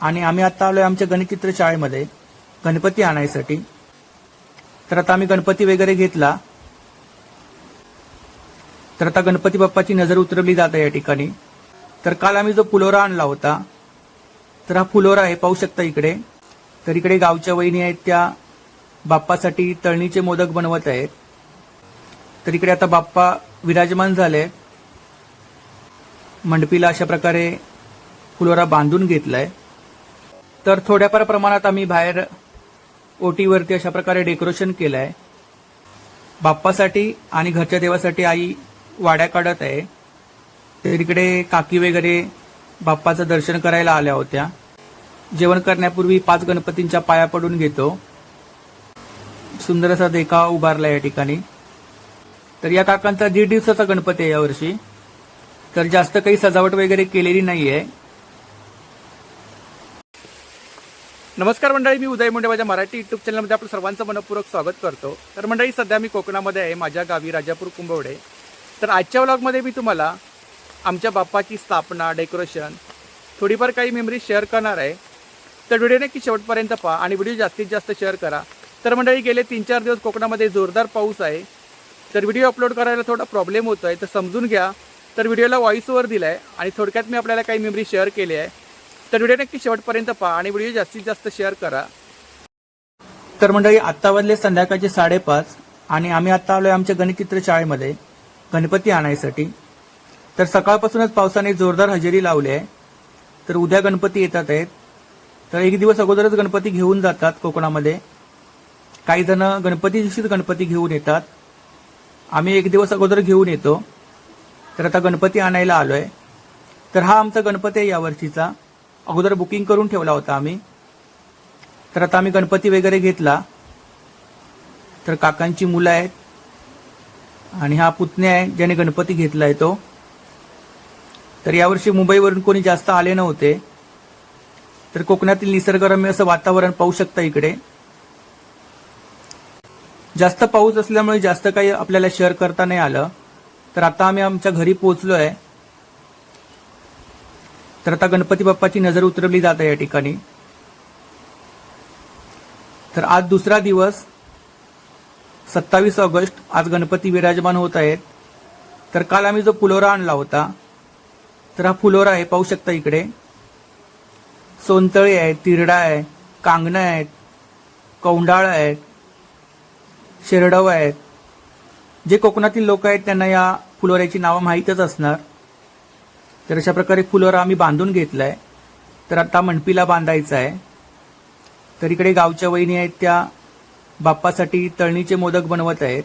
आणि आम्ही आता आलोय आमच्या गणितचित्र शाळेमध्ये गणपती आणायसाठी. तर आता आम्ही गणपती वगैरे घेतला. तर आता गणपती बाप्पाची नजर उतरवली जात या ठिकाणी. तर काल आम्ही जो फुलोरा आणला होता तर हा फुलोरा आहे पाहू शकता इकडे. तर इकडे गावच्या वहिनी आहेत त्या बाप्पासाठी तळणीचे मोदक बनवत आहेत. तर इकडे आता बाप्पा विराजमान झाले. मंडपीला अशा प्रकारे फुलोरा बांधून घेतलाय. तर थोड्याफार प्रमाणात आम्ही बाहेर ओटीवरती अशा प्रकारे डेकोरेशन केलं आहे बाप्पासाठी आणि घरच्या देवासाठी आई वाड्या काढत आहे. तर इकडे काकी वगैरे बाप्पाचं दर्शन करायला आल्या होत्या. जेवण करण्यापूर्वी पाच गणपतींच्या पाया पडून घेतो. सुंदर असा देखावा उभारला या ठिकाणी. तर या काकांचा दीड दिवसाचा गणपती आहे यावर्षी तर जास्त काही सजावट वगैरे केलेली नाही आहे नमस्कार मंडळी मी उदय मुंडे माझ्या मराठी युट्यूब चॅनलमध्ये आपलं सर्वांचं मनपूर्वक स्वागत करतो. तर मंडळी सध्या मी कोकणामध्ये आहे माझ्या गावी राजापूर कुंभवडे. तर आजच्या व्लॉगमध्ये मी तुम्हाला आमच्या बाप्पाची स्थापना डेकोरेशन थोडीफार काही मेमरी शेअर करणार आहे. तर व्हिडिओ नक्की शेवटपर्यंत पहा आणि व्हिडिओ जास्तीत जास्त शेअर करा. तर मंडळी गेले तीन चार दिवस कोकणामध्ये जोरदार पाऊस आहे. तर व्हिडिओ अपलोड करायला थोडा प्रॉब्लेम होतो आहे तर समजून घ्या. तर व्हिडिओला व्हॉइस ओव्हर दिला आहे आणि थोडक्यात मी आपल्याला काही मेमरी शेअर केली आहे. तर व्हिडिओ नक्की शेवटपर्यंत पहा आणि व्हिडिओ जास्तीत जास्त शेअर करा. तर मंडळी आत्ता वाजले संध्याकाळचे साडेपाच आणि आम्ही आत्ता आलोय आमच्या गणितचित्र शाळेमध्ये गणपती आणायसाठी. तर सकाळपासूनच पावसाने जोरदार हजेरी लावली आहे. तर उद्या गणपती येतात आहेत. तर एक दिवस अगोदरच गणपती घेऊन जातात कोकणामध्ये. काही जण गणपती दिवशीच गणपती घेऊन येतात. आम्ही एक दिवस अगोदर घेऊन येतो. तर आता गणपती आणायला आलोय. तर हा आमचा गणपती आहे यावर्षीचा. अगोदर बुकिंग करून ठेवला होता आम्ही. तर आता आम्ही गणपती वगैरे घेतला. तर काकांची मुलं आहेत. आणि हा पुतण्या आहे ज्याने गणपती घेतला आहे तो. तर यावर्षी मुंबईवरून कोणी जास्त आले नव्हते. तर कोकणातील निसर्गरम्य असं वातावरण पाहू शकता इकडे. जास्त पाऊस असल्यामुळे जास्त काही आपल्याला शेअर करता नाही आलं. तर आता आम्ही आमच्या घरी पोहोचलो आहे तर आता गणपती बाप्पाची नजर उतरवली जात आहे या ठिकाणी. तर आज दुसरा दिवस सत्तावीस ऑगस्ट आज गणपती विराजमान होत आहेत. तर काल आम्ही जो फुलोरा आणला होता तर हा फुलोरा आहे पाहू शकता इकडे. सोनतळे आहे तिरडा आहे कांगणं आहेत कौंडाळ आहेत शेरडव आहेत. जे कोकणातील लोक आहेत त्यांना या फुलोऱ्याची नावं माहीतच असणार. तर अशा प्रकारे फुलोरा आम्ही बांधून घेतलाय. तर आता मणपीला बांधायचं आहे तर इकडे गावच्या वहिनी आहेत त्या बाप्पासाठी तळणीचे मोदक बनवत आहेत.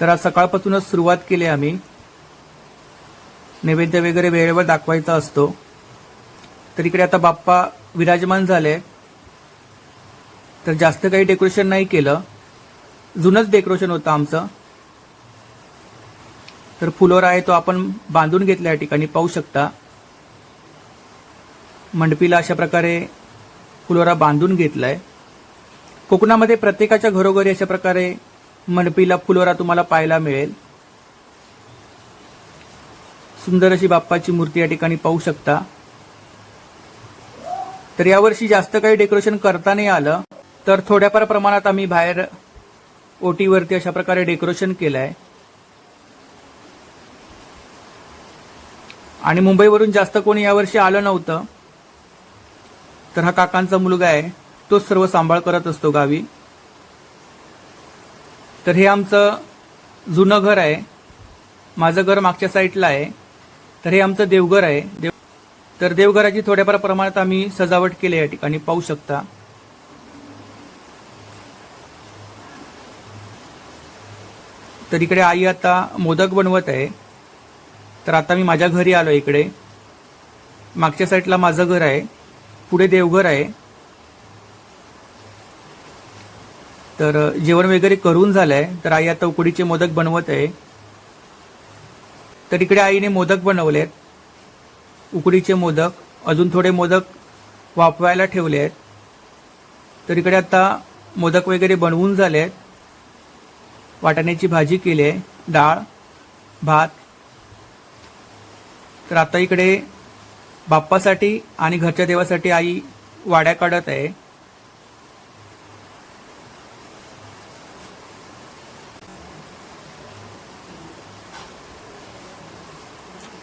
तर आज सकाळपासूनच सुरुवात केली आम्ही. नैवेद्य वगैरे वेळेवर दाखवायचा असतो. तर इकडे आता बाप्पा विराजमान झाले. तर जास्त काही डेकोरेशन नाही केलं. जुनंच डेकोरेशन होतं आमचं. तर फुलोरा आहे तो आपण बांधून घेतला या ठिकाणी पाहू शकता. मंडपीला अशा प्रकारे फुलोरा बांधून घेतलाय. कोकणामध्ये प्रत्येकाच्या घरोघरी अशा प्रकारे मंडपीला फुलोरा तुम्हाला पाहायला मिळेल. सुंदर अशी बाप्पाची मूर्ती या ठिकाणी पाहू शकता. तर यावर्षी जास्त काही डेकोरेशन करता नाही आलं तर थोड्याफार प्रमाणात आम्ही बाहेर ओटीवरती अशा प्रकारे डेकोरेशन केलं आहे आणि मुंबईवरून जास्त कोणी यावर्षी आलं नव्हतं तर हा काकांचा मुलगा आहे तोच सर्व सांभाळ करत असतो गावी. तर हे आमचं जुनं घर आहे माझं घर मागच्या साईडला आहे तर हे आमचं देवघर आहे. देव तर देवघराची थोड्याफार प्रमाणात आम्ही सजावट केली या ठिकाणी पाहू शकता. तर इकडे आई आता मोदक बनवत आहे. तर आता मी माझ्या घरी आलो इकडे. मागच्या साईडला माझं घर आहे. पुढे देवघर आहे. तर जेवण वगैरे करून झालंय. तर आई आता उकडीचे मोदक बनवत आहे. तर इकडे आईने मोदक बनवलेत. उकडीचे मोदक अजून थोडे मोदक वापवायला ठेवले आहेत तर इकडे आता मोदक वगैरे बनवून झाले आहेत वाटाण्याची भाजी केली आहे डाळ भात तर आता इकडे बाप्पासाठी आणि घरच्या देवासाठी आई वाड्या काढत आहे.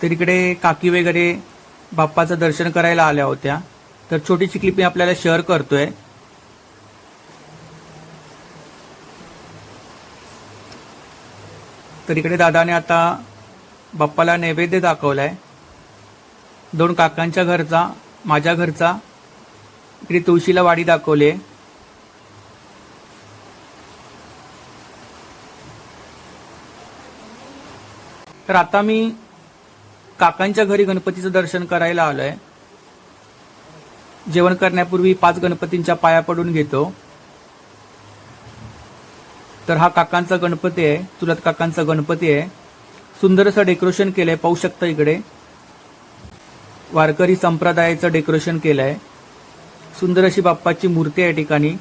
तर इकडे काकी वगैरे बाप्पाचं दर्शन करायला आल्या होत्या. तर छोटीशी क्लिप मी आपल्याला शेअर करतोय. तर इकडे दादाने आता बाप्पाला नैवेद्य दाखवलाय. दोन काकांच्या घरचा माझ्या घरचा. इकडे तुळशीला वाडी दाखवली तर आता मी काकांच्या घरी गणपतीचं दर्शन करायला आलोय. जेवण करण्यापूर्वी पाच गणपतींच्या पाया पडून घेतो. तर हा काकांचा गणपती आहे चुलत काकांचा गणपती आहे. सुंदर असं डेकोरेशन केलंय पाहू शकता इकडे. वारकरी संप्रदायाचं डेकोरेशन केलं आहे सुंदर अशी बाप्पाची मूर्ती आहे या ठिकाणी.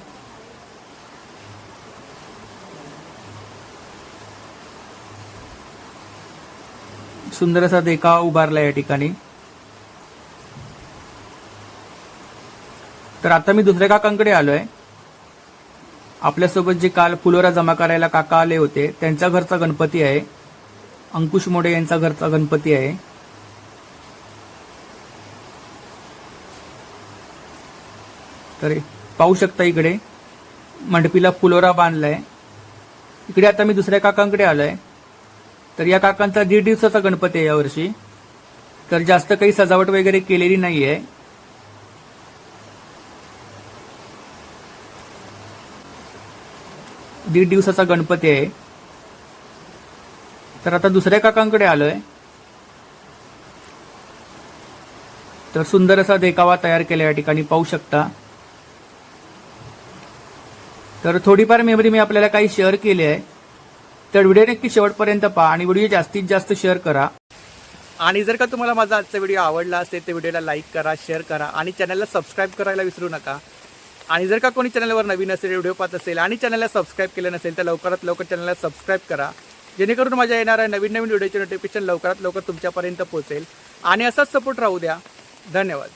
सुंदर असा देखावा उभारला या ठिकाणी. तर आता मी दुसऱ्या काकांकडे आलोय. आपल्यासोबत जे काल फुलोरा जमा करायला काका आले होते त्यांच्या घरचा गणपती आहे. अंकुश मोडे यांचा घरचा गणपती आहे. तर पाहू शकता इकडे. मंडपीला फुलोरा बांधलाय. इकडे आता मी दुसऱ्या काकांकडे आलोय. तर या काकांचा दीड दिवसाचा गणपती आहे यावर्षी तर जास्त काही सजावट वगैरे केलेली नाही आहे दीड दिवसाचा गणपती आहे. तर आता दुसऱ्या काकांकडे आलोय. तर सुंदर असा देखावा तयार केला या ठिकाणी पाहू शकता. तर थोडीफार मेमरी मी आपल्याला काही शेअर केली आहे. तर व्हिडिओ नक्की शेवटपर्यंत पहा आणि व्हिडिओ जास्तीत जास्त शेअर करा. आणि जर का तुम्हाला माझा आजचा व्हिडिओ आवडला असेल तर व्हिडिओला लाईक करा शेअर करा आणि चॅनलला सबस्क्राईब करायला विसरू नका. आणि जर का कोणी चॅनलवर नवीन असेल व्हिडिओ पाहत असेल आणि चॅनलला सबस्क्राईब केलं नसेल तर लवकरात लवकर चॅनलला सबस्क्राईब करा. जेणेकरून माझ्या येणाऱ्या नवीन नवीन व्हिडिओचे नोटिफिकेशन लवकरात लवकर तुमच्यापर्यंत पोहोचेल. आणि असाच सपोर्ट राहू द्या. धन्यवाद.